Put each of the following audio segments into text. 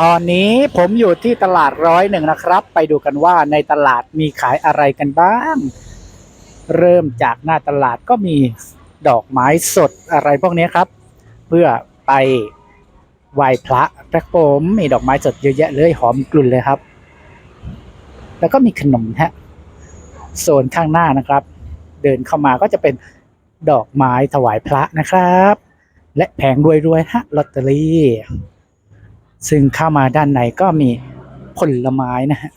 ตอนนี้ผมอยู่ที่ตลาดร้อยหนึ่งนะครับ ไปดูกันว่าในตลาดมีขายอะไรกันบ้าง เริ่มจากหน้าตลาดก็มีดอกไม้สดอะไรพวกนี้ครับ เพื่อไปไหว้พระครับผมมีดอกไม้สดเยอะแยะเลยหอมกลุ่นเลยครับ แล้วก็มีขนมฮะโซนข้างหน้านะครับ เดินเข้ามาก็จะเป็นดอกไม้ถวายพระนะครับ และแผงรวยๆฮะลอตเตอรี่ ซึ่งเข้ามาด้านในก็มีผลไม้นะฮะ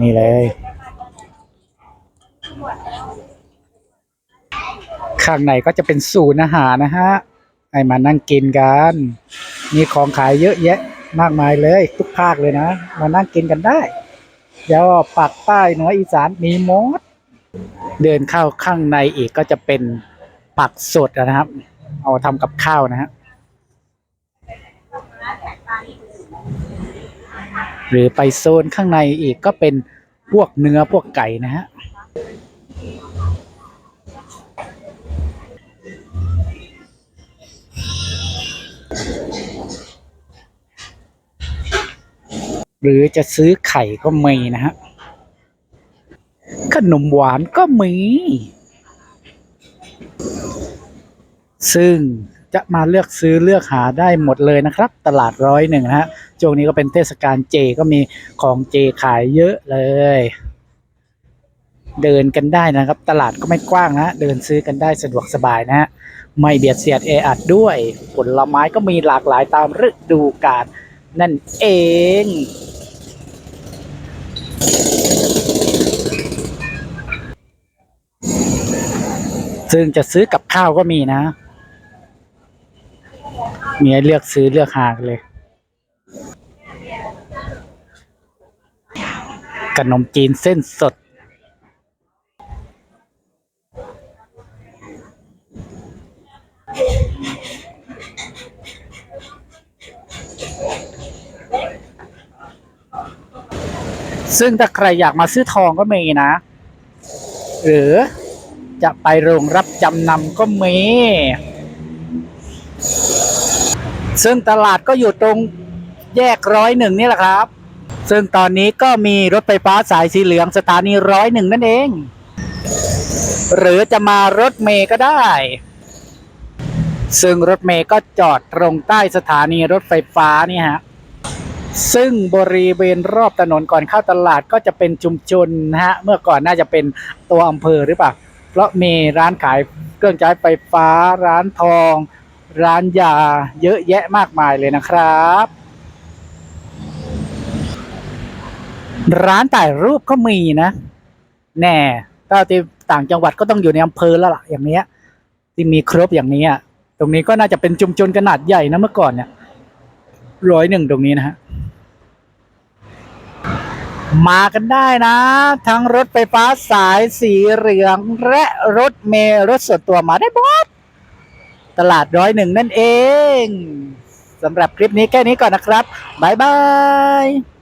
นี่เลยข้างในก็จะเป็นศูนย์อาหารนะฮะให้มานั่งกินกัน มีของขายเยอะแยะมากมายเลย ทุกภาคเลยนะ มานั่งกินกันได้เดี๋ยวปักใต้เหนืออีสานมีหมด เดินเข้าข้างในอีกก็จะเป็นผักสดนะครับ เอาทำกับข้าวนะฮะ หรือไปโซนข้างในอีกก็เป็นพวกเนื้อพวกไก่นะฮะหรือจะซื้อไข่ก็มีนะฮะ ขนมหวานก็มี ซึ่ง จะมาเลือกซื้อเลือกหาได้หมดเลยนะครับ ตลาดร้อยหนึ่งนะฮะช่วงนี้ก็เป็นเทศกาลเจก็มีของเจขายเยอะเลย เดินกันได้นะครับ ตลาดก็ไม่กว้างนะเดินซื้อกันได้สะดวกสบายนะฮะไม่เบียดเสียดแออัดด้วย ผลไม้ก็มีหลากหลายตามฤดูกาลนั่นเองซึ่งจะซื้อกับข้าวก็มีนะ มีให้เลือกซื้อเลือกหากันเลยขนมจีนเส้นสด ซึ่งถ้าใครอยากมาซื้อทองก็มีนะ หรือจะไปโรงรับจำนำก็มี ซึ่งตลาดก็อยู่ตรงแยกร้อยหนึ่งนี่แหละครับ ซึ่งตอนนี้ก็มีรถไฟฟ้าสายสีเหลืองสถานีร้อยหนึ่งนั่นเอง หรือจะมารถเมย์ก็ได้ ซึ่งรถเมย์ก็จอดตรงใต้สถานีรถไฟฟ้านี่ฮะซึ่งบริเวณรอบถนนก่อนเข้าตลาดก็จะเป็นชุมชนนะฮะ เมื่อก่อนน่าจะเป็นตัวอำเภอหรือเปล่า เพราะมีร้านขายเครื่องใช้ไฟฟ้า ร้านทอง ร้านยาเยอะแยะมากมายเลยนะครับ ร้านถ่ายรูปก็มีนะแน่ถ้าที่ต่างจังหวัดก็ต้องอยู่ในอำเภอแล้วล่ะอย่างเนี้ย ที่มีครบอย่างนี้อะตรงนี้ก็น่าจะเป็นชุมชนขนาดใหญ่นะเมื่อก่อนเนี่ยร้อยหนึ่งตรงนี้นะฮะมากันได้นะ ทั้งรถไฟฟ้าสายสีเหลืองและรถเมล์รถส่วนตัวมาได้หมด ตลาดร้อยหนึ่งนั่นเองสำหรับคลิปนี้แค่นี้ก่อนนะครับ บ๊ายบาย